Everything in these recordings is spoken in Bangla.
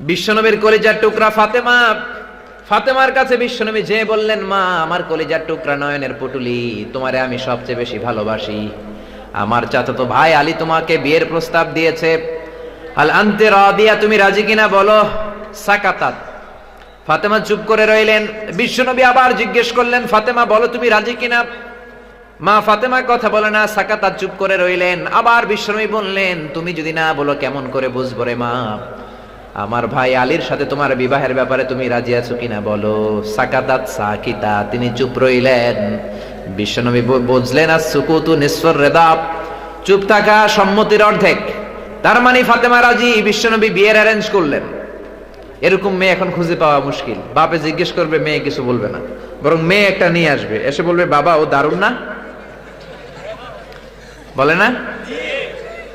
বিশ্বনবীর কলিজার টুকরা ফাতেমা। ফাতেমার কাছে বিশ্বনবী যে বললেন, মা, আমার কলিজার টুকরা নয়নের পুটুলি, তোমারে আমি সবচেয়ে বেশি ভালোবাসি। আমার চাচাতো ভাই আলী তোমাকে বিয়ের প্রস্তাব দিয়েছে। আল আন্তে রাদিয়া, তুমি রাজি কিনা বলো? সাকাতাত। ফাতেমা চুপ করে রইলেন। বিশ্বনবী আবার জিজ্ঞেস করলেন, ফাতেমা, বলো তুমি রাজি কিনা? মা ফাতেমা কথা বলে না সাকাতা চুপ করে রইলেন। আবার বিশ্বনবী বললেন, তুমি যদি না বলো, কেমন করে বুঝব রে মা? আমার ভাই আলীর সাথে তোমার বিবাহের ব্যাপারে তুমি রাজি আছো কিনা বলো? সাকাতাত সাকিতা, তিনি চুপ রইলেন। বিশ্বনবী বুঝলেন আর সুকুতু নিঃস্বর রেদাব চুপ থাকা সম্মতির অর্ধেক। তার মানে ফাতেমা রাজি বিশ্বনবী বিয়ের অ্যারেঞ্জ করলেন। এরকম মেয়ে এখন খুঁজে পাওয়া মুশকিল। বাপে জিজ্ঞেস করবে, মেয়ে কিছু বলবে না। বরং মেয়ে একটা নিয়ে আসবে। এসে বলবে, বাবা, ও দারুণ না? বলে না?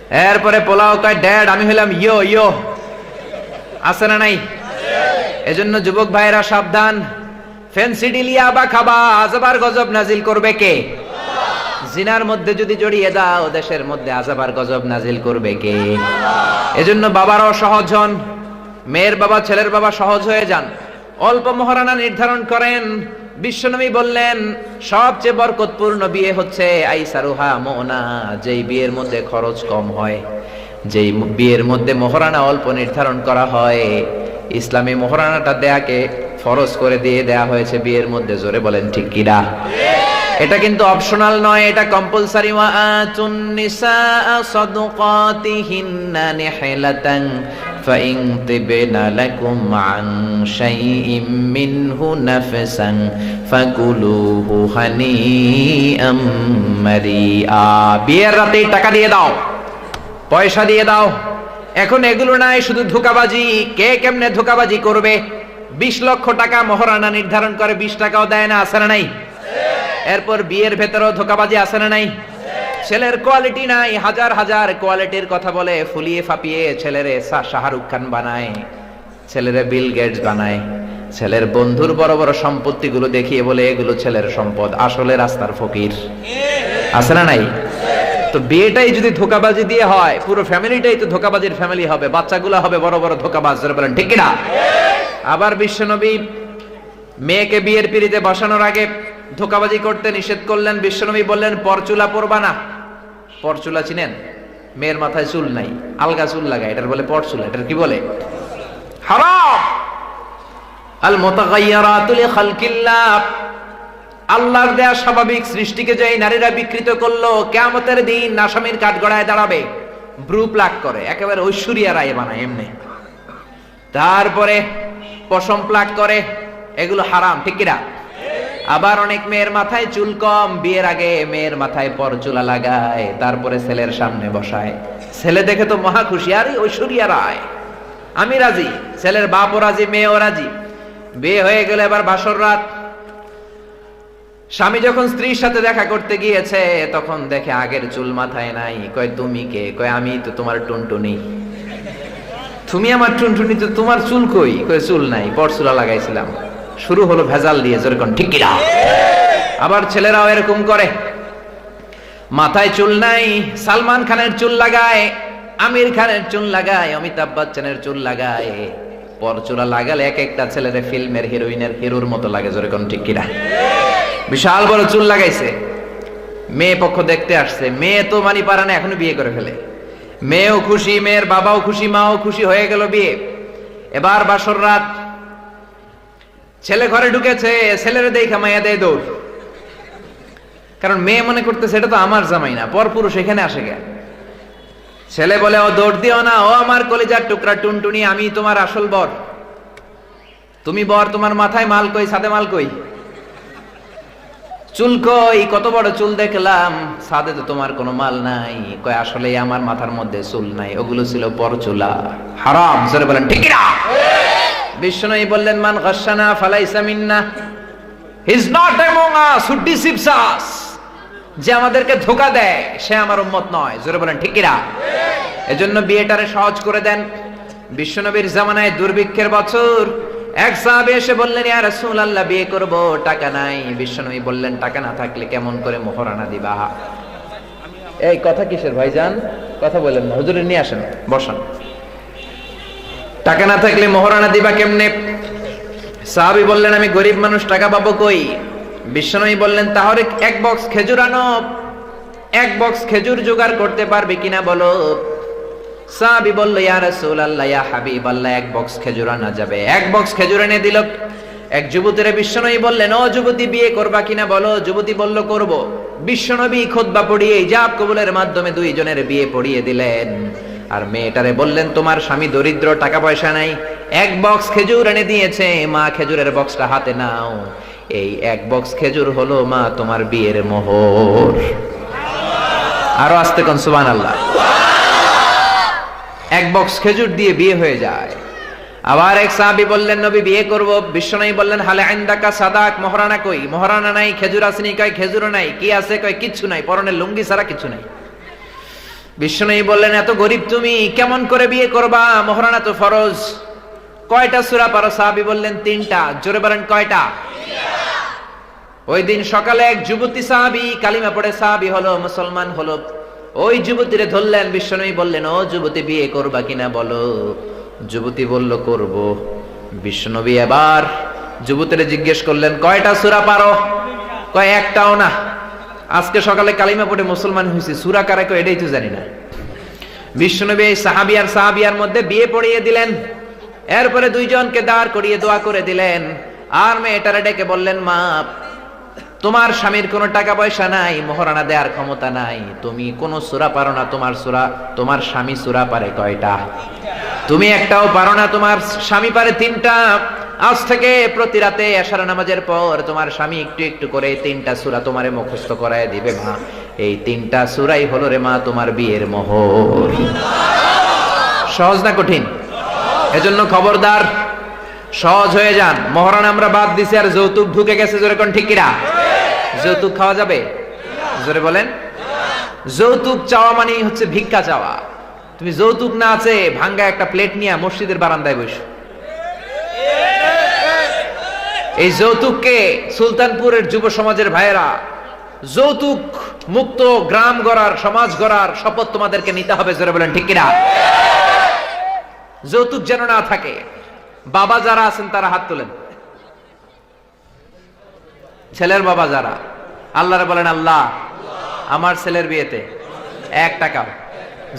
এরপরে পোলাও কয়, ড্যাড, আমি হলাম ইয়ো ইয়ো। আছে না নাই? এজন্য যুবক ভাইয়েরা সাবধান। ফেন্সি ডিলিয়া বা খাবা, আজাবার গজব নাজিল করবে কে? জিনার মধ্যে যদি জড়িয়ে দাও, দেশের মধ্যে আজাবার গজব নাজিল করবে কে? এজন্য বাবারাও সহজ হন। মেয়ের বাবা, ছেলের বাবা সহজ হয়ে যান। অল্প মহারানা নির্ধারণ করেন। বিশ্বনবী বললেন, সবচেয়ে বরকতপূর্ণ বিয়ে হচ্ছে আইসারুহা মোনা, যেই বিয়ের মধ্যে খরচ কম হয়। যেই বিয়ের মধ্যে মহারানা অল্প নির্ধারণ করা হয়, ইসলামে মহারানাটা দেয়াকে ফরজ করে দিয়ে দেয়া হয়েছে বিয়ের মধ্যে, জোরে বলেন ঠিক কিনা এটা কিন্তু অপশনাল নয়, এটা কম্পালসারি বিয়ের রাতে টাকা দিয়ে দাও। পয়সা দিয়ে দাও। এখন এগুলো নাই, শুধু ধোকাবাজি। কে কেমনে ধোকাবাজি করবে? বিশ লক্ষ টাকা মহারানা নির্ধারণ করে, বিশ টাকাও দেয় না আসে না নাই? এরপর বিয়ের ভেতরেও ধোকাবাজি আসে না নাই? ছেলের কোয়ালিটি নাই, হাজার হাজার কোয়ালিটির কথা বলে ফুলিয়ে ফাপিয়ে ছেলেরে শাহরুখ খান বানায়, ছেলেরে বিল গেটস বানায়, ছেলের বন্ধুর বড় বড় সম্পত্তিগুলো দেখিয়ে বলে, এগুলো ছেলের সম্পদ, আসলে রাস্তার ফকির। আছে না নাই? তো বিয়েটাই যদি ধোকাবাজি দিয়ে হয়, পুরো ফ্যামিলিটাই তো ধোকাবাজির ফ্যামিলি হবে। বাচ্চাগুলো হবে বড় বড় ধোকাবাজ বলেন, ঠিক না? আবার বিশ্বনবী মেয়েকে বিয়ের পিড়িতে বসানোর আগে ধোকাবাজি করতে নিষেধ করলেন। বিশ্বনবী বললেন, পরচুলা পরবা না। পরচুলা চিনেন? মেয়ের মাথায় চুল নাই, আলগা চুল লাগায়, এটার বলে পরচুলা, এটার কি বলে? হারাম! আল মুতাগায়্যারাতুল খালকিল্লাহ। আল্লাহর দেয়া স্বাভাবিক সৃষ্টিকে যে নারীরা বিকৃত করল, কেয়ামতের দিন আসামির কাঠগড়ায় দাঁড়াবে। ব্রু প্লাক করে, একেবারে ঐশ্বরিয়া রায় বানায় এমনি। তারপরে পশম প্লাক করে, এগুলো হারাম, ঠিক কিনা? আবার অনেক মেয়ের মাথায় চুল কম, বিয়ের আগে মেয়ের মাথায় পর চুলা লাগায়, তারপরে ছেলের সামনে বসায়। ছেলে দেখে তো মহা খুশি, আর ঐশ্বরিয়া রায়। আমি রাজি, ছেলের বাপও রাজি, মেয়েও রাজি। বিয়ে হয়ে গেলে এবার বাসর রাত। স্বামী যখন স্ত্রীর সাথে দেখা করতে গিয়েছে, তখন দেখে আগের চুল মাথায় নাই। কয়, তুমি কে? কয়, আমি তো তোমার টুনটুনি। তুমি আমার টুনটুনি, তো তোমার চুল কই? কয়, চুল নাই, পরচুলা লাগাইছিলাম। শুরু হলো ভেজাল দিয়ে যেরকম ঠিক কিনা? আবার ছেলেরাও এরকম করে। মাথায় চুল নাই, সালমান খানের চুল লাগায়, আমির খানের চুল লাগায়, অমিতাভ বচ্চনের চুল লাগায়। পরচুলা লাগালে এক একটা ছেলের ফিল্মের হিরোইনের হিরোর মতো লাগে যেরকম ঠিক কিনা? বিশাল বড় চুল লাগাইছে। মেয়ে পক্ষ দেখতে আসছে। মেয়ে তো মানি পারে না এখনও বিয়ে করে ফেলে। মেয়েও খুশি, মেয়ের বাবাও খুশি, মাও খুশি হয়ে গেল বিয়ে। এবার বাসর রাত। ছেলে ঘরে ঢুকেছে, ছেলের দেখা মাইয়া দেয় দৌড়। কারণ মেয়ে মনে করতেছে, এটা তো আমার জামাই না পর পুরুষ এখানে আসে গে ছেলে বলে, ও দৌড় দিও না, ও আমার কলিজার টুকরা টুনটুনি, আমি তোমার আসল বর। তুমি বর, তোমার মাথায় মাল কই, সাথে মাল কই? চুল কই, কত বড় চুল দেখলাম। সাদে তো তোমার কোনো মাল নাই। কয় আসলে আমার মাথার মধ্যে চুল নাই, ওগুলো ছিল পর চুলা হারাম, জোরে বলেন, ঠিক না বিষ্ণু বললেন, মান গাসানা ফালাইসা মিন্না। He's not among us who deceives us যে আমাদেরকে ধোকা দেয়, সে আমার উম্মত নয়। জোরে বলেন, ঠিক না এজন্য বিয়েটারে সহজ করে দেন। বিশ্বনবীর জামানায় দুর্ভিক্ষের বছর এক সাহাবে এসে বললেন, ইয়া রাসূলুল্লাহ, বিয়ে করব, টাকা নাই। বিশ্বনবী বললেন, টাকা না থাকলে কেমন করে মোহরানা দিবা? এই কথা কিসের ভাইজান? কথা বলেন নিয়ে আসেন টাকা না থাকলে মোহরানা দিবা কেমনে? সাহাবি বললেন, আমি গরিব মানুষ, টাকা পাবো কই? বিশ্বনবী বললেন, তাহলে এক বক্স খেজুর আনো। এক বক্স খেজুর জোগাড় করতে পারবে কিনা বলো? সাহাবি বলল, ইয়া রাসূলুল্লাহ, ইয়া হাবিবাল্লাহ, এক বক্স খেজুর আনা যাবে। এক বক্স খেজুর এনে দিল। এক যুবতীরে বিশ্বনবী বললেন, ও যুবতী, বিয়ে করবা কিনা বলো? যুবতী বলল, করব। বিশ্বনবী খুতবা পড়িয়ে জাব কবুলের মাধ্যমে দুইজনের বিয়ে পড়িয়ে দিলেন। আর মেয়েটারে বললেন, তোমার স্বামী দরিদ্র টাকা পয়সা নাই। এক বক্স খেজুর এনে দিয়েছে। মা, খেজুরের বক্সটা হাতে নাও। এই এক বক্স খেজুর হলো মা, তোমার বিয়ের মোহর। আরও আসতে কোন সুবান আল্লাহ এক বক্স খেজুর দিয়ে বিয়ে হয়ে যায়। আবার এক সাহাবি বললেন, নবী, বিয়ে করব। বিশ্বনবী বললেন, হালে আইন্দাকা সাদাক, মহারানা কই? মহারানা নাই, খেজুর আসেনি, কয়? খেজুর নাই, কি আছে কয়? কিচ্ছু নাই পরনের লুঙ্গি ছাড়া কিছু নাই। বিশ্বনবী বললেন, এত গরিব তুমি, কেমন করে বিয়ে করবা? মহারানা তো ফরজ। কয়টা সূরা পারো সাহাবি বললেন, তিনটা। জোরে বলেন, কয়টা? ওই দিন সকালে এক যুবতী সাহাবি, কালিমা পড়ে, সাহাবি হলো, মুসলমান হলো। ওই যুবতীরে ধরলেন, বিশ্বনবী বললেন, ও যুবতী, বিয়ে করবা কিনা বলো? যুবতী বলল, করব। বিশ্বনবী এবার যুবতীরে জিজ্ঞেস করলেন, কয়টা সুরা পারো? কয়, একটাও না। আজকে সকালে কালিমা পড়ে মুসলমান হয়েছে, সুরা কারে কয়, এটাই তো জানি না। বিশ্বনবী এই সাহাবিয়ার সাহাবিয়ার মধ্যে বিয়ে পড়িয়ে দিলেন। এরপরে দুইজনকে দাঁড় করিয়ে দোয়া করে দিলেন। আর মেয়েটারে ডেকে বললেন, মা তোমার স্বামীর কোনো টাকা পয়সা নাই, মহারানা দেওয়ার ক্ষমতা নাই। তুমি কোনো সুরা পারো না তোমার সুরা, তোমার স্বামী সুরা পারে কয়টা? তুমি একটাও পারো না তোমার স্বামী পারে তিনটা। আজ থেকে প্রতি রাতে আশার নামাজের পর তোমার স্বামী একটু একটু করে তিনটা সুরা তোমারে মুখস্থ করায় দিবে, মা। এই তিনটা সুরাই হলো রে মা তোমার বিয়ের মোহর। সহজ না কঠিন? এজন্য খবরদার, সহজ হয়ে যান। মহারানা আমরা বাদ দিছি আর যৌতুক ঢুকে গেছে, জোরে কোন ঠিক যৌতুক খাওয়া যাবে? জোরে বলেন। যৌতুক চাওয়া মানেই হচ্ছে ভিক্ষা চাওয়া। তুমি যৌতুক না আছে ভাঙ্গা একটা প্লেট নিয়ে মসজিদের বারান্দায় বসো। এই যৌতুককে সুলতানপুরের যুব সমাজের ভাইয়েরা যৌতুক মুক্ত গ্রাম গড়ার, সমাজ গড়ার শপথ তোমাদেরকে নিতে হবে, জোরে বলেন, ঠিক কিনা? যৌতুক যেন না থাকে, বাবা যারা আছেন তারা হাত তোলেন। ছেলের বাবা যারা? আল্লাহরে বলেন, আল্লাহ, আমার ছেলের বিয়েতে এক টাকা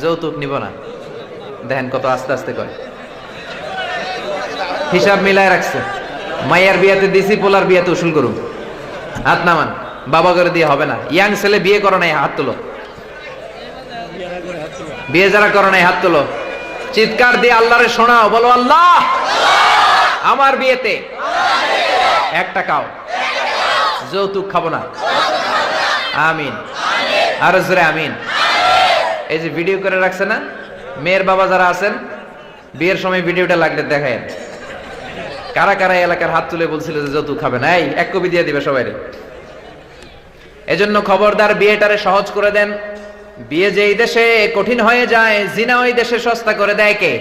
যৌতুক নিব না। দেখেন কত আস্তে আস্তে করে। হিসাব মিলায় রাখছে। মাইয়ার বিয়েতে দিছি, পোলার বিয়েতে উসুল করুন হাত নামান, বাবা করে দিয়ে হবে না। ইয়াং ছেলে বিয়ে করো নাই, হাত তোলো। বিয়ে যারা করো নাই, হাত তোলো। চিৎকার দিয়ে আল্লাহরে শোনাও, বলো, আল্লাহ, আমার বিয়েতে এক টাকাও যৌতুক খাব না। আমিন। আরও জোরে আমিন। এই যে ভিডিও করে রাখছে না, মেয়ের বাবা যারা আছেন, বিয়ের সময় ভিডিওটা লাগলে দেখেন কারা কারা এলাকার হাত তুলে বলছিল যে যৌতুক খাবে না? এই, এক কবি দিয়ে দিবে সবাই এজন্য খবরদার বিয়েটারে সহজ করে দেন। বিয়ে যে এই দেশে কঠিন হয়ে যায়, জিনা ওই দেশে সস্তা করে দেয় কে?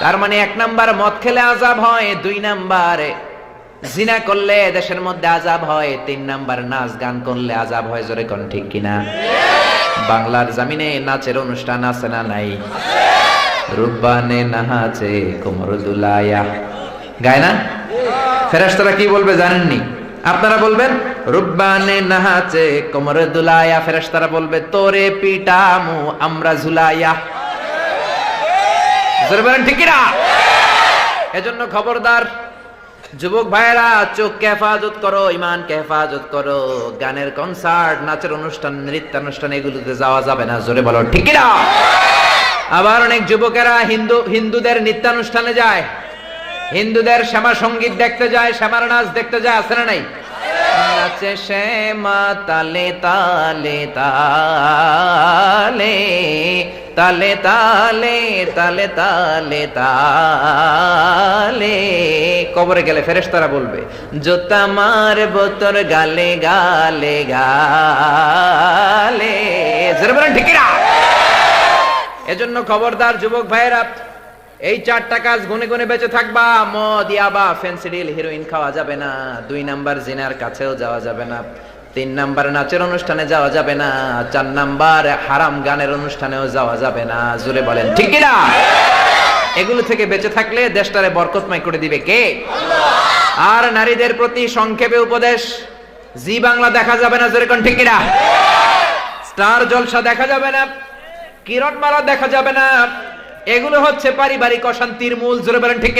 তার মানে এক নাম্বার মদ খেলে আজাব হয়, দুই নাম্বারে জিনা করলে দেশের মধ্যে আজাব হয়, তিন নাম্বার নাচ গান করলে আজাব হয়, জোরে কোন ঠিক কিনা? বাংলার জামিনে নাচের অনুষ্ঠান আছে না নাই? রূপবানে নাহাচে কোমর দুলায়া। গায় না? ফেরেশতারা কি বলবে জানেননি? আপনারা বলবেন রুব্বানে নাহাচে কোমর দুলায়া। ফেরেশতারা বলবে, তোরে পিটামু, আমরা ঝুলাইয়া জোরে বলেন ঠিক না এজন্য খবরদার যুবক ভাইয়েরা চোখকে হেফাজত করো ইমানকে হেফাজত করো। গানের কনসার্ট নাচের অনুষ্ঠান, নৃত্যানুষ্ঠান, এগুলোতে যাওয়া যাবে না, জোরে বলো, ঠিক না আবার অনেক যুবকেরা হিন্দু, হিন্দুদের নৃত্যানুষ্ঠানে যায়। হিন্দুদের শ্যামা সংগীত দেখতে যায়, শ্যামার নাচ দেখতে যায়, আছে না নাই? নাচে শ্যামা, তালে তালে তালে তালে তালে তালে তালে তালে। কবরে গেলে ফেরেশতারা বলবে, জোতা মার বোতর গালে গালে গালে। জোরে বলেন ঠিক না এজন্য খবরদার যুবক ভাইয়েরা, এই চারটা কাজ গুনে গুনে বেঁচে থাকবা। মদ, ইয়াবা ফেন্সিডিল হিরোইন খাওয়া যাবে না। দুই নাম্বার জিনার কাছেও যাওয়া যাবে না। তিন নাম্বার নাচের অনুষ্ঠানে যাওয়া যাবে না, চার নাম্বার হারাম গানের অনুষ্ঠানেও যাওয়া যাবে না। জুড়ে বলেন, ঠিক না? এগুলো থেকে বেঁচে থাকলে দেশটারে বরকতময় করে দিবে কে? আর নারীদের প্রতি সংক্ষেপে উপদেশ, জি বাংলা দেখা যাবে না ঠিক কিনা স্টার জলসা দেখা যাবে না, কিরণ মালা দেখা যাবে না। এগুলো হচ্ছে পারিবারিক অশান্তির মূল, জোরে বলেন ঠিক